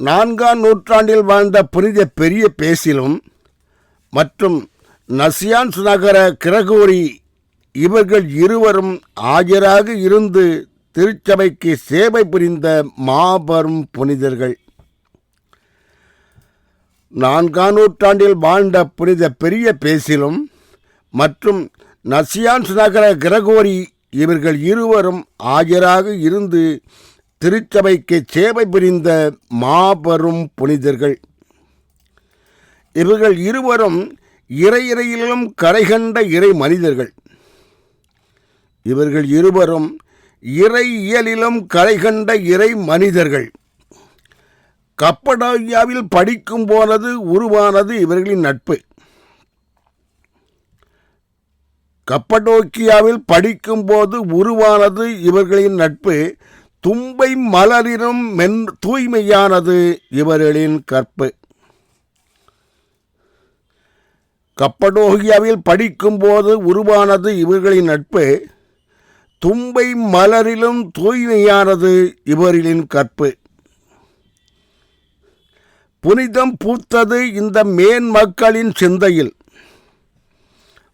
நான்காம் நூற்றாண்டில் வாழ்ந்த புனித பெரிய பேசிலும் மற்றும் நசியான் நகர கிரகோரி இவர்கள் இருவரும் ஆஜராக இருந்து திருச்சபைக்கு சேவை புரிந்த மாபெரும் புனிதர்கள். நான்காம் நூற்றாண்டில் வாழ்ந்த புனித பெரிய பேசிலும் மற்றும் நசியான் நகர கிரகோரி இவர்கள் இருவரும் ஆஜராக இருந்து திருச்சபைக்கு சேவை புரிந்த மாபெரும் புனிதர்கள். இவர்கள் இருவரும் இறையிறையிலும் கரைகண்ட இறை மனிதர்கள். இவர்கள் இருவரும் இறை இயலிலும் கரைகண்ட இறை மனிதர்கள். கப்படோகியாவில் படிக்கும் போனது உருவானது இவர்களின் நட்பு. கப்படோக்கியாவில் படிக்கும்போது உருவானது இவர்களின் நட்பு. தும்பை மலரினும் மென் தூய்மையானது இவர்களின் கற்பு. கப்படோகியாவில் படிக்கும்போது உருவானது இவர்களின் நட்பு. தும்பை மலரிலும் தூய்மையானது இவர்களின் கற்பு. புனிதம் பூத்தது இந்த மேன் மக்களின் சிந்தையில்.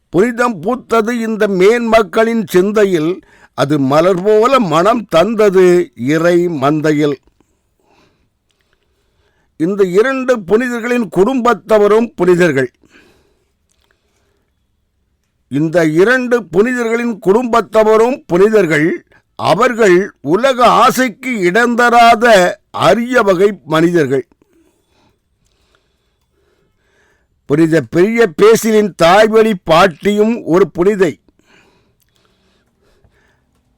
புனிதம் பூத்தது இந்த மேன் மக்களின் சிந்தையில் அது மலர் போல மனம் தந்தது இறை மந்தையில். இந்த இரண்டு புனிதர்களின் குடும்பத்தவரும் புனிதர்கள். இந்த இரண்டு புனிதர்களின் குடும்பத்தவரும் புனிதர்கள் அவர்கள் உலக ஆசைக்கு இடந்தராத அரிய வகை மனிதர்கள். புனித பெரிய பேசிலின் தாய்வழி பாட்டியும் ஒரு புனிதை.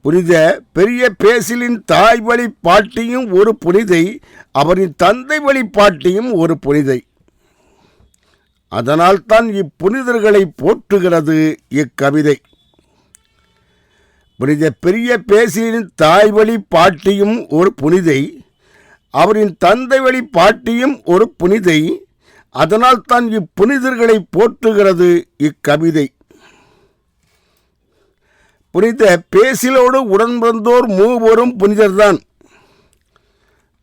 புனித பெரிய பேசிலின் தாய் வழி பாட்டியும் ஒரு புனிதை அவரின் தந்தை வழி பாட்டியும் ஒரு புனிதை அதனால் தான் இப்புனிதர்களை போற்றுகிறது இக்கவிதை. புனித பெரிய பேசிலின் தாய் வழி பாட்டியும் ஒரு புனிதை அவரின் தந்தை வழி பாட்டியும் ஒரு புனிதை அதனால் தான் இப்புனிதர்களை போற்றுகிறது இக்கவிதை. புனித பேசிலோடு உடன்பிறந்தோர் மூவரும் புனிதர்தான்.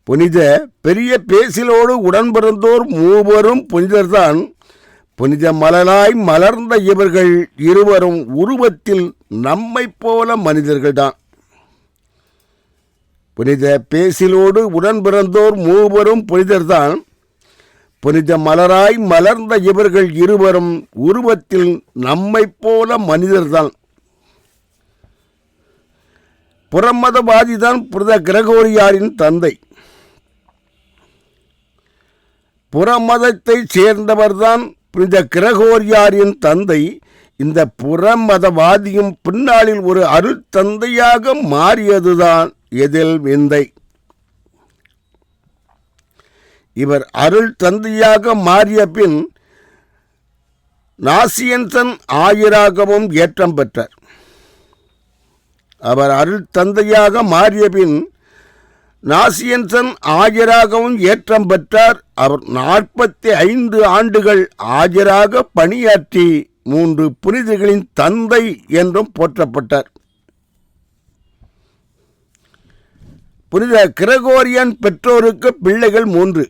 புனித பெரிய பேசிலோடு உடன்பிறந்தோர் மூவரும் புனிதர்தான். புனித மலராய் மலர்ந்த இவர்கள் இருவரும் உருவத்தில் நம்மைப் போல மனிதர்கள்தான். புனித பேசிலோடு உடன்பிறந்தோர் மூவரும் புனிதர்தான். புனித மலராய் மலர்ந்த இவர்கள் இருவரும் உருவத்தில் நம்மை போல மனிதர்தான். புறமதவாதிதான் புரத கிரகோரியாரின் தந்தை. புறமதத்தை சேர்ந்தவர்தான் புனித கிரகோரியாரின் தந்தை. இந்த புறமதவாதியும் பின்னாளில் ஒரு அருள் தந்தையாக மாறியதுதான் எதில் விந்தை. இவர் அருள் தந்தையாக மாறிய பின் நாசியன்சன் ஆயராகவும் ஏற்றம் பெற்றார். அவர் அருள் தந்தையாக மாறிய பின் நாசியன்சன் ஆஜராகவும் ஏற்றம் பெற்றார். அவர் நாற்பத்தி ஐந்து ஆண்டுகள் ஆஜராக பணியாற்றி மூன்று புனிதர்களின் தந்தை என்றும் போற்றப்பட்டார். புனித கிரகோரியன் பெற்றோருக்கு பிள்ளைகள் மூன்று.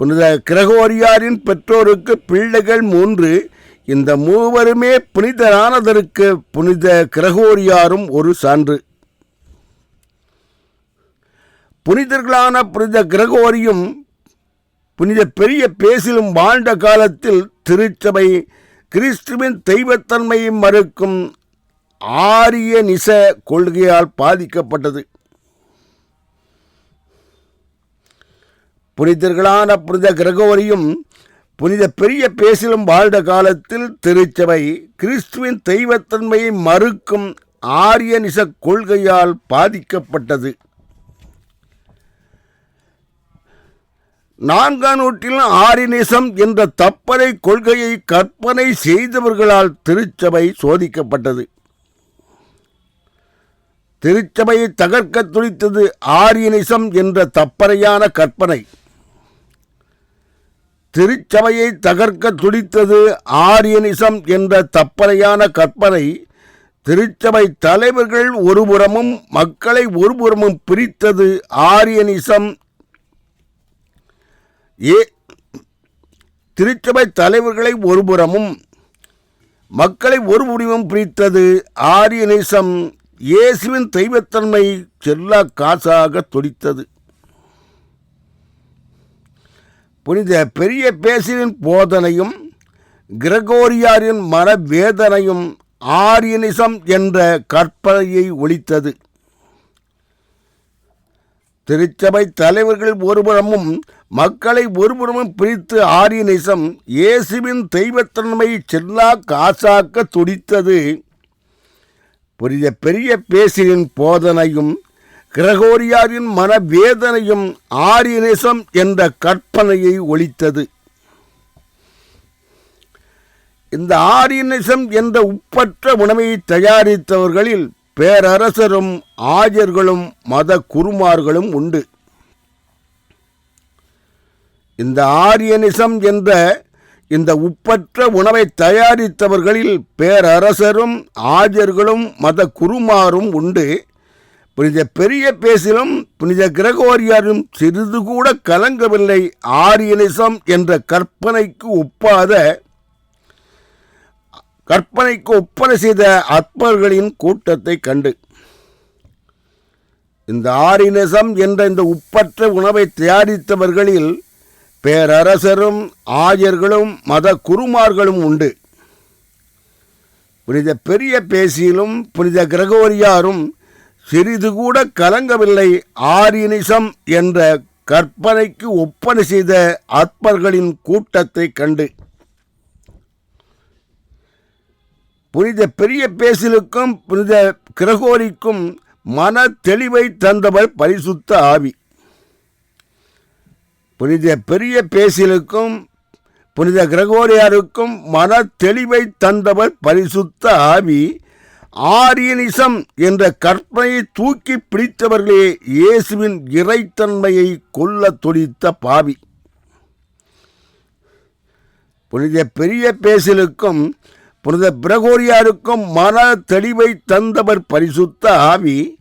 புனித கிரகோரியாரின் பெற்றோருக்கு பிள்ளைகள் மூன்று. இந்த மூவருமே புனிதரானதற்கு புனித கிரகோரியாரும் ஒரு சான்று. புனிதர்களான புனித கிரகோரியும் புனித பெரிய பேசிலும் வாழ்ந்த காலத்தில் திருச்சபை கிறிஸ்துவின் தெய்வத்தன்மையை மறுக்கும் ஆரிய நிச கொள்கையால் பாதிக்கப்பட்டது. புனிதர்களான புனித கிரகோரியும் புனித பெரிய பேசிலும் வாழ்ந்த காலத்தில் திருச்சபை கிறிஸ்துவின் தெய்வத்தன்மையை மறுக்கும் ஆரியனிச கொள்கையால் பாதிக்கப்பட்டது. நான்காம் நூற்றில் ஆரியனிசம் என்ற தப்பறை கொள்கையை கற்பனை செய்தவர்களால் திருச்சபை சோதிக்கப்பட்டது. திருச்சபையை தகர்க்க துடித்தது ஆரியனிசம் என்ற தப்பறையான கற்பனை. திருச்சபையை தகர்க்க துடித்தது ஆரியனிசம் என்ற தப்பறையான கற்பனை திருச்சபை தலைவர்கள் ஒருபுறமும் மக்களை ஒருபுறமும் பிரித்தது ஆரியனிசம். ஏ திருச்சபை தலைவர்களை ஒருபுறமும் மக்களை ஒரு பிரித்தது ஆரியனிசம். இயேசுவின் தெய்வத்தன்மை செல்லா காசாக துடித்தது. புனித பெரிய பேசிலின் போதனையும் கிரகோரியாரின் மனவேதனையும் ஆரியனிசம் என்ற கற்பனையை ஒழித்தது. திருச்சபை தலைவர்கள் ஒருபுறமும் மக்களை ஒருபுறமும் பிரித்து ஆரியனிசம் இயேசுவின் தெய்வத்தன்மை செல்லா காசாக்க துடித்தது. புரித பெரிய பேசிலின் போதனையும் கிரகோரியாரின் மனவேதனையும் ஆரியனிசம் என்ற கற்பனையை ஒழித்தது. இந்த ஆரியனிசம் என்ற உப்பற்ற உணவை தயாரித்தவர்களில் பேரரசரும் ஆஜர்களும் மத குருமார்களும் உண்டு. இந்த ஆரியனிசம் என்ற இந்த உப்பற்ற உணவை தயாரித்தவர்களில் பேரரசரும் ஆஜர்களும் மத குருமாரும் உண்டு. புனித பெரிய பேசிலும் புனித கிரகோரியாரும் சிறிது கூட கலங்கவில்லை. ஆரியனிசம் என்ற கற்பனைக்கு ஒப்பாத கற்பனைக்கு ஒப்பனை செய்த அற்பர்களின் கூட்டத்தை கண்டு. இந்த ஆரியனிசம் என்ற இந்த உப்பற்ற உணவை தயாரித்தவர்களில் பேரரசரும் ஆயர்களும் மத குருமார்களும் உண்டு. புனித பெரிய பேசியிலும் புனித கிரகோரியாரும் சிறிது கூட கலங்கவில்லை. ஆரியனிசம் என்ற கற்பனைக்கு ஒப்பனை செய்த அற்பர்களின் கூட்டத்தை கண்டு. புனித பெரிய பேசிலுக்கும் புனித கிரகோரிக்கும் மன தெளிவை தந்தவர் பரிசுத்த ஆவி. புனித பெரிய பேசிலுக்கும் புனித கிரகோரியாருக்கும் மன தெளிவை தந்தவர் பரிசுத்த ஆவி. ஆரியனிசம் என்ற கற்பனையை தூக்கி பிடித்தவர்களே இயேசுவின் இறைத்தன்மையை கொல்ல துடித்த பாவி. புனித பெரிய பேசிலுக்கும் புனித பிரகோரியாருக்கும் மன தெளிவை தந்தவர் பரிசுத்த ஆவி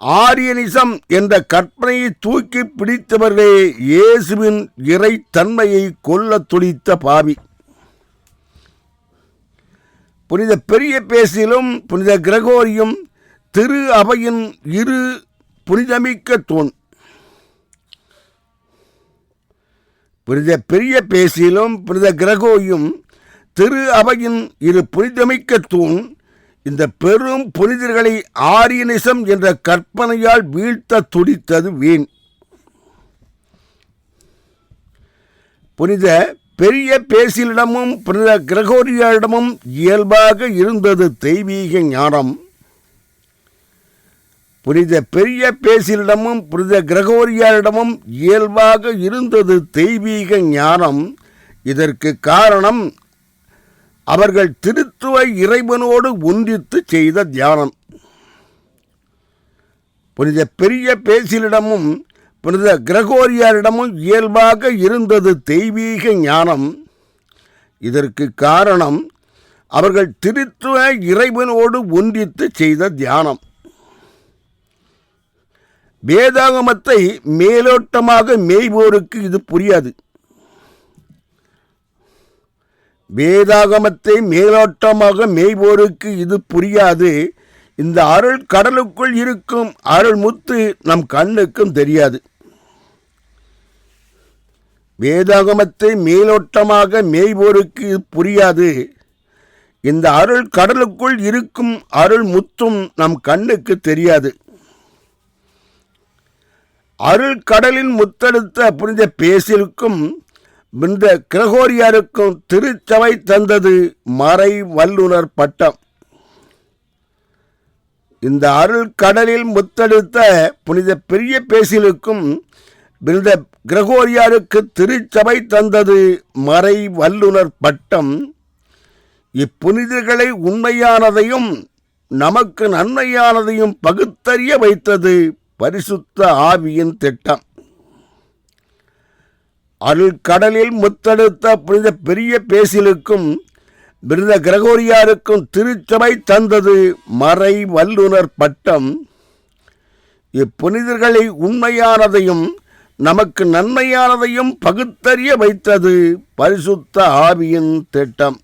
ஆரியனிசம் என்ற கற்பனையை தூக்கி பிடித்தவர்களே இயேசுவின் இறைத்தன்மையை கொல்ல துடித்த பாவி. புனித பெரிய பேசிலும் புனித கிரகோரியும் திரு அவையின் இரு புனிதமிக்க தூண். புனித பெரிய பேசிலும் புனித கிரகோயும் திரு அவையின் இரு புனிதமிக்க தூண் இந்த பெரும் புனிதர்களை ஆரியனிசம் என்ற கற்பனையால் வீழ்த்த துடித்தது வீண். புனித பெரிய பேசிலிடமும் பிற கிரகோரியாரிடமும் இயல்பாக இருந்தது தெய்வீக ஞானம். புனித பெரிய பேசிலிடமும் புனித கிரகோரியாரிடமும் இயல்பாக இருந்தது தெய்வீக ஞானம். இதற்கு காரணம் அவர்கள் திருத்துவ இறைவனோடு ஒன்றித்து செய்த தியானம். புனித பெரிய பேசிலிடமும் புனித கிரகோரியாரிடமும் இயல்பாக இருந்தது தெய்வீக ஞானம். இதற்கு காரணம் அவர்கள் திருத்துவ இறைவனோடு ஒன்றித்து செய்த தியானம். வேதாகமத்தை மேலோட்டமாக மேய்வோருக்கு இது புரியாது. வேதாகமத்தை மேலோட்டமாக மேய்வோருக்கு இது புரியாது. இந்த அருள் கடலுக்குள் இருக்கும் அருள் முத்து நம் கண்ணுக்கும் தெரியாது. வேதாகமத்தை மேலோட்டமாக மேய்வோருக்கு புரியாது. இந்த அருள் கடலுக்குள் இருக்கும் அருள் முத்தும் நம் கண்ணுக்கு தெரியாது. அருள் கடலின் முத்தெடுத்த புனித பேசிலுக்கும் இந்த கிரகோரியாருக்கும் திருச்சபை தந்தது மறை வல்லுனர் பட்டம். இந்த அருள் கடலில் முத்தெடுத்த புனித பெரிய பேசிலுக்கும் இந்த கிரகோரியாருக்கு திருச்சபை தந்தது மறை வல்லுனர் பட்டம். இப்புனிதர்களை உண்மையானதையும் நமக்கு நன்மையானதையும் பகுத்தறிய வைத்தது பரிசுத்த ஆவியின் திட்டம். அருள் கடலில் முத்தெடுத்த புனித பெரிய பேசிலுக்கும் விருத கிரகோரியாருக்கும் திருச்சபை தந்தது மறை வல்லுனர் பட்டம். இப்புனிதர்களை உண்மையானதையும் நமக்கு நன்மையானதையும் பகுத்தறிய வைத்தது பரிசுத்த ஆவியின் திட்டம்.